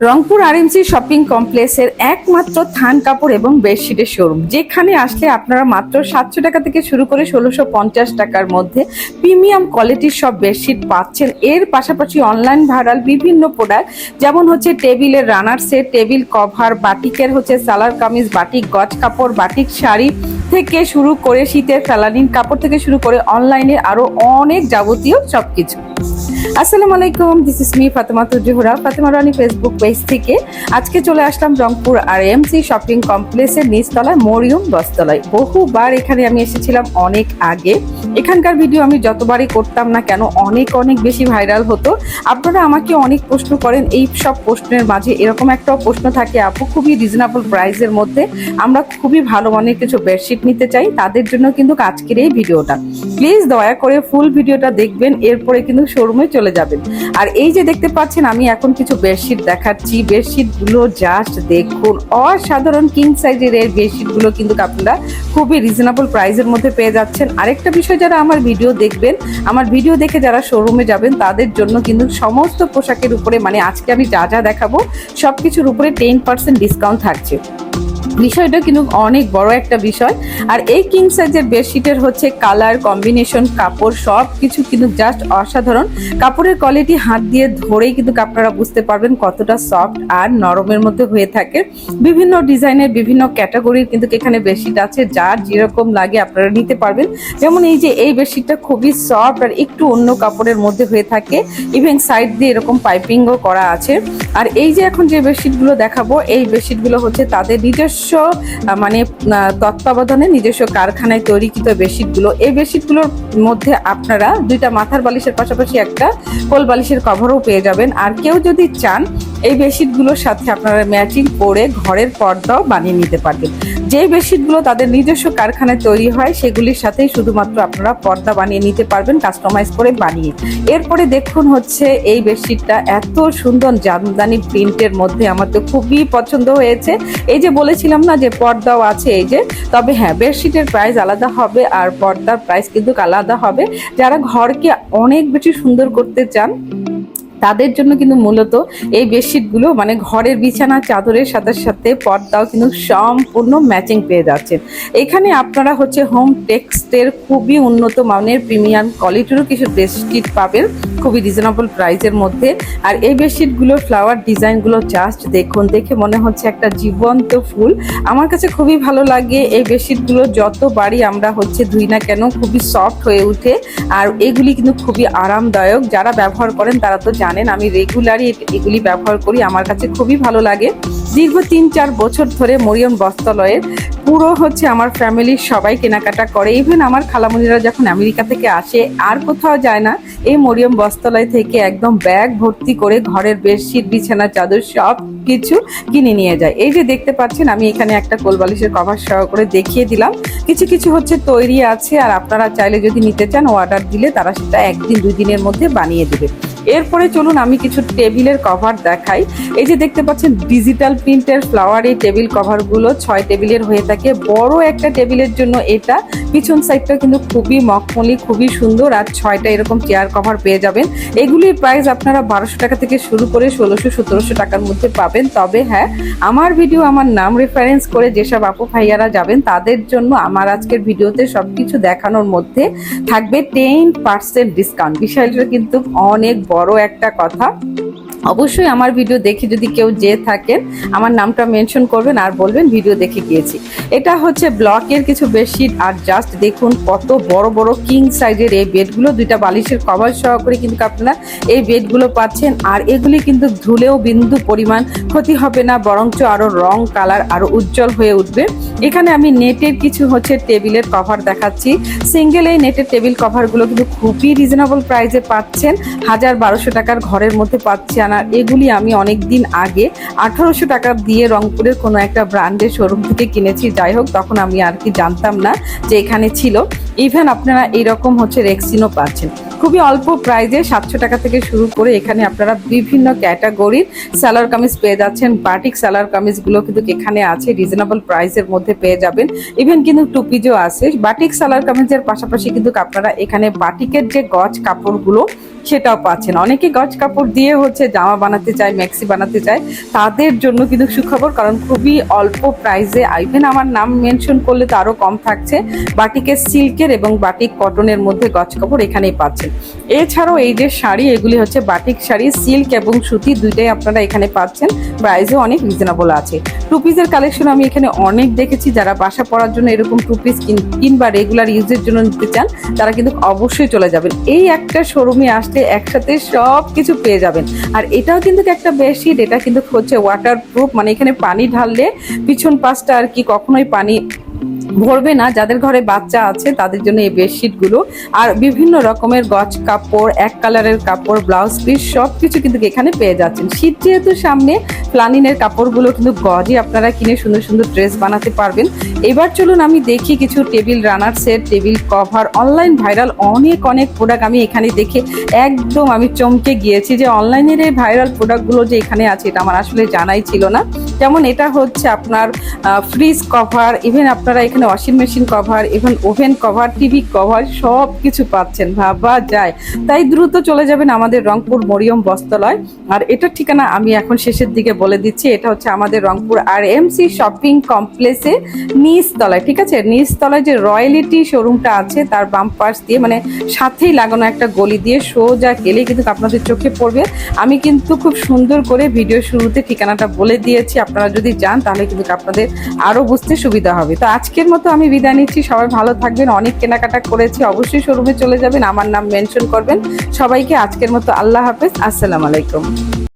Rangpur RMC shopping কমপ্লেক্সের একমাত্র থান কাপড় এবং বেডশিটের শোরুম, যেখানে আসলে আপনারা মাত্র সাতশো টাকা থেকে শুরু করে ষোলোশো পঞ্চাশ টাকার মধ্যে প্রিমিয়াম কোয়ালিটির সব বেডশিট পাচ্ছেন। এর পাশাপাশি অনলাইন ভাইরাল বিভিন্ন প্রোডাক্ট, যেমন হচ্ছে টেবিলের রানার সেট, টেবিল কভার, বাটিকের হচ্ছে সালার কামিজ, বাটিক গজ কাপড়, বাটিক শাড়ি থেকে শুরু করে শীতের ফেলানিন কাপড় থেকে শুরু করে অনলাইনে আরও অনেক যাবতীয় সবকিছু। আসসালামু আলাইকুম this is me Fatema Tujuhra. Fatema Rani Facebook page থেকে আজকে চলে আসলাম রংপুর আর এমসি শপিং কমপ্লেক্সের নিচতলায়, মরিয়ম দশতলায় বহুবার এখানে আমি এসেছিলাম অনেক আগে। এখানকার ভিডিও আমি যতবারই করতাম না কেন, অনেক অনেক বেশি ভাইরাল হতো। আপনারা আমাকে অনেক প্রশ্ন করেন, এই সব প্রশ্নের মাঝে এরকম একটা প্রশ্ন থাকে, আপু, খুবই রিজনেবল প্রাইসের মধ্যে আমরা খুবই ভালো মানের কিছু বেডশিট নিতে চাই, তাদের জন্য কিন্তু আজকের এই ভিডিওটা প্লিজ দয়া করে ফুল ভিডিওটা দেখবেন, এরপরে কিন্তু শোরুমে চলে যাবেন। আর এই যে দেখতে পাচ্ছেন, আমি এখন কিছু বেডশিট দেখাচ্ছি। বেডশিটগুলো জাস্ট দেখুন, অসাধারণ কিং সাইজের এর বেডশিটগুলো কিন্তু আপনারা খুবই রিজনেবল প্রাইসের মধ্যে পেয়ে যাচ্ছেন। আরেকটা বিষয় যারা আমার ভিডিও দেখবেন, আমার ভিডিও দেখে যারা শোরুমে যাবেন, তাদের জন্য কিন্তু সমস্ত পোশাকের উপরে মানে আজকে আমি যা যা দেখাবো, সবকিছুর উপরে টেন পার্সেন্ট ডিসকাউন্ট থাকছে। বিষয়টা কিন্তু অনেক বড় একটা বিষয়। আর এই কিং সাইজের বেডশিটের হচ্ছে কালার কম্বিনেশন কাপড় সব কিছু কিন্তু জাস্ট অসাধারণ। কাপড়ের কোয়ালিটি হাত দিয়ে ধরেই কিন্তু আপনারা বুঝতে পারবেন কতটা সফট আর নরমের মধ্যে হয়ে থাকে। বিভিন্ন ডিজাইনের বিভিন্ন ক্যাটাগরির কিন্তু এখানে বেডশিট আছে, যার যেরকম লাগে আপনারা নিতে পারবেন। যেমন এই যে এই বেডশিটটা খুবই সফট আর একটু অন্য কাপড়ের মধ্যে হয়ে থাকে। ইভেন সাইড দিয়ে এরকম পাইপিংও করা আছে। আর এই যে এখন যে বেডশিটগুলো দেখাবো, এই বেডশিটগুলো হচ্ছে তাদের নিজস্ব আহ, মানে তত্ত্বাবধানে নিজস্ব কারখানায় তৈরিকৃত বেশিটগুলো এই বেডশিটগুলোর মধ্যে আপনারা দুইটা মাথার বালিশের পাশাপাশি একটা কোল বালিশের কভারও পেয়ে যাবেন। আর কেউ যদি চান এই বেডশিটগুলোর সাথে আপনারা ম্যাচিং করে ঘরের পর্দাও বানিয়ে নিতে পারবেন। যে বেডশিটগুলো তাদের নিজস্ব কারখানায় তৈরি হয়, সেগুলির সাথেই শুধুমাত্র আপনারা পর্দা বানিয়ে নিতে পারবেন কাস্টমাইজ করে বানিয়ে। এরপরে দেখুন হচ্ছে এই বেডশিটটা এত সুন্দর জামদানি প্রিন্টের মধ্যে আমার তো খুবই পছন্দ হয়েছে। এই যে বলেছিলাম না যে পর্দাও আছে এই যে, তবে হ্যাঁ বেডশিটের প্রাইস আলাদা হবে আর পর্দার প্রাইস কিন্তু আলাদা হবে। যারা ঘরকে অনেক বেশি সুন্দর করতে চান তাদের জন্য কিন্তু মূলত এই বেডশিটগুলো মানে ঘরের বিছানা, চাদরের সাথে সাথে পর্দাও কিন্তু সম্পূর্ণ ম্যাচিং পেয়ে যাচ্ছেন। এখানে আপনারা হচ্ছে হোম টেক্সটের খুবই উন্নত মানের প্রিমিয়াম কোয়ালিটিরও কিছু বেডশিট পাবেন, খুবই রিজনেবল প্রাইসের মধ্যে। আর এই বেডশিটগুলো ফ্লাওয়ার ডিজাইনগুলো জাস্ট দেখুন, দেখে মনে হচ্ছে একটা জীবন্ত ফুল। আমার কাছে খুবই ভালো লাগে এই বেডশিটগুলো যতবারই আমরা হচ্ছে ধুই না কেন, খুবই সফট হয়ে ওঠে। আর এগুলি কিন্তু খুবই আরামদায়ক, যারা ব্যবহার করেন তারা তো আমি রেগুলারই এগুলি ব্যবহার করি, আমার কাছে খুবই ভালো লাগে। দীর্ঘ তিন চার বছর ধরে মরিয়ম বস্ত্রালয়ের, পুরো হচ্ছে আমার ফ্যামিলির সবাই কেনাকাটা করে। ইভেন আমার খালামুনিরা যখন আমেরিকা থেকে আসে, আর কোথাও যায় না, এই মরিয়ম বস্ত্রালয় থেকে একদম ব্যাগ ভর্তি করে ঘরের বেডশিট বিছানা, চাদর সব কিছু কিনে নিয়ে যায়। এই যে দেখতে পাচ্ছেন, আমি এখানে একটা কোলবালিশের কভার সহ করে দেখিয়ে দিলাম। কিছু কিছু হচ্ছে তৈরি আছে, আর আপনারা চাইলে যদি নিতে চান অর্ডার দিলে তারা সেটা একদিন, দুই দিনের মধ্যে বানিয়ে দেবে। এরপরে চলুন আমি কিছু টেবিলের কভার দেখাই। এই যে দেখতে পাচ্ছেন ডিজিটাল প্রিন্টের ফ্লাওয়ার এই টেবিল কভারগুলো ছয় টেবিলের হয়ে থাকে। বড় একটা টেবিলের জন্য এটা। পিছন সাইডটা কিন্তু খুবই মখমলি খুবই সুন্দর। আর ছয়টা এরকম চেয়ার কভার পেয়ে যাবেন। এগুলির প্রাইস আপনারা বারোশো টাকা থেকে শুরু করে ষোলোশো, সতেরোশো টাকার মধ্যে পাবেন। তবে হ্যাঁ আমার ভিডিও আমার নাম রেফারেন্স করে যেসব আপু ভাইয়ারা যাবেন, তাদের জন্য আমার আজকের ভিডিওতে সবকিছু দেখানোর মধ্যে থাকবে টেন পার্সেন্ট ডিসকাউন্ট বিষয়টা কিন্তু অনেক বড়। একটা কথা। অবশ্যই আমার ভিডিও দেখে যদি কেউ যে থাকেন, আমার নামটা মেনশন করবেন আর বলবেন ভিডিও দেখে গিয়েছি। এটা হচ্ছে ব্লকের কিছু বেডশিট আর জাস্ট দেখুন কত বড় বড় কিং সাইজের এই বেডগুলো, দুইটা বালিশের কভার সহ করে কিন্তু আপনারা এই বেডগুলো পাচ্ছেন। আর এগুলি কিন্তু ধুলেও বিন্দু পরিমাণ ক্ষতি হবে না, বরঞ্চ আরও রং কালার আরও উজ্জ্বল হয়ে উঠবে। এখানে আমি নেটের কিছু হচ্ছে টেবিলের কভার দেখাচ্ছি। সিঙ্গেল এই নেটের টেবিল কভারগুলো কিন্তু খুবই রিজনেবল প্রাইসে পাচ্ছেন। হাজার বারোশো টাকার ঘরের মধ্যে পাচ্ছেন আর এগুলি আমি অনেক দিন আগে আঠারোশো টাকা দিয়ে রংপুরের কোনো একটা ব্র্যান্ডের শোরুম থেকে কিনেছি। যাই হোক, তখন আমি আর কি জানতাম না যে এখানে ছিল। ইভেন আপনারা এইরকম হচ্ছে রেক্সিনও পাচ্ছেন। খুবই অল্প প্রাইজে সাতশো টাকা থেকে শুরু করে এখানে আপনারা বিভিন্ন ক্যাটাগরির সালোয়ার কামিজ পেয়ে যাচ্ছেন। বাটিক সালোয়ার কামিজগুলো কিন্তু এখানে আছে রিজনেবল প্রাইসের মধ্যে পেয়ে যাবেন। ইভেন কিন্তু টুপিজও আছে। বাটিক সালোয়ার কামিজের পাশাপাশি কিন্তু আপনারা এখানে বাটিকের যে গজ কাপড়গুলো সেটাও পাচ্ছেন। অনেকে গজ কাপড় দিয়ে হচ্ছে জামা বানাতে চায় ম্যাক্সি বানাতে চায়। তাদের জন্য কিন্তু সুখবর, কারণ খুবই অল্প প্রাইসে ইভেন আমার নাম মেনশন করলে তো আরও কম থাকছে। বাটিকের সিল্কের এবং বাটিক কটনের মধ্যে গজ কাপড় এখানেই পাচ্ছেন। এছাড়াও এই যে শাড়ি, এগুলি হচ্ছে বাটিক শাড়ি সিল্ক এবং সুতি, দুইটাই আপনারা এখানে পাচ্ছেন। প্রাইসও অনেক রিজনেবল আছে। টু পিসের কালেকশন আমি এখানে অনেক দেখেছি। যারা বাসা পড়ার জন্য এরকম টু পিস কিংবা রেগুলার ইউজের জন্য নিতে চান, তারা কিন্তু অবশ্যই চলে যাবেন। এই একটা শোরুমে আসলে একসাথে সব কিছু পেয়ে যাবেন। আর এটাও কিন্তু একটা বেশি এটা কিন্তু হচ্ছে ওয়াটার প্রুফ মানে এখানে পানি ঢাললে পিছন পাশটা আর কি কখনোই পানি ভরবে না। যাদের ঘরে বাচ্চা আছে, তাদের জন্য এই বেডশিটগুলো। আর বিভিন্ন রকমের গজ কাপড়, এক কালারের কাপড়, ব্লাউজ পিস সব কিছু কিন্তু এখানে পেয়ে যাচ্ছেন। শীত যেহেতু সামনে প্লানিনের কাপড়গুলো কিন্তু গজই আপনারা কিনে সুন্দর সুন্দর ড্রেস বানাতে পারবেন। এবার চলুন আমি দেখি কিছু table runner set, table cover, online viral অনেক অনেক প্রোডাক্ট আমি এখানে দেখে একদম আমি চমকে গিয়েছি যে অনলাইনের এই ভাইরাল প্রোডাক্টগুলো যে এখানে আছে, এটা আমার আসলে জানাই ছিল না। যেমন এটা হচ্ছে আপনার ফ্রিজ কভার ইভেন আপনারা এখানে washing machine cover even oven cover TV cover সব কিছু পাচ্ছেন। ভাবা যায়। তাই দ্রুত চলে যাবেন আমাদের রংপুর মরিয়ম বস্ত্রালয়। আর এটার ঠিকানা আমি এখন শেষের দিকে বলে দিচ্ছি। এটা হচ্ছে আমাদের রংপুর আর এমসি শপিং কমপ্লেক্সে নিচতলায়, ঠিক আছে? নিচতলায় যে রয়্যালিটি শোরুমটা আছে, তার বাম পাশ দিয়ে মানে সাথেই লাগানো একটা গলি দিয়ে সোজা গেলেই কিন্তু আপনাদের চোখে পড়বে। আমি কিন্তু খুব সুন্দর করে ভিডিও শুরুতে ঠিকানাটা বলে দিয়েছি। আপনারা যদি যান, তাহলে কিন্তু আপনাদের আরও বুঝতে সুবিধা হবে। তো মতো আমি বিদায় নিচ্ছি। সবাই ভালো থাকবেন। অনেক কেনাকাটা করেছি। অবশ্যই শোরুমে চলে যাবেন। আমার নাম মেনশন করবেন। সবাইকে আজকের মতো আল্লাহ হাফেজ। আসসালামু আলাইকুম।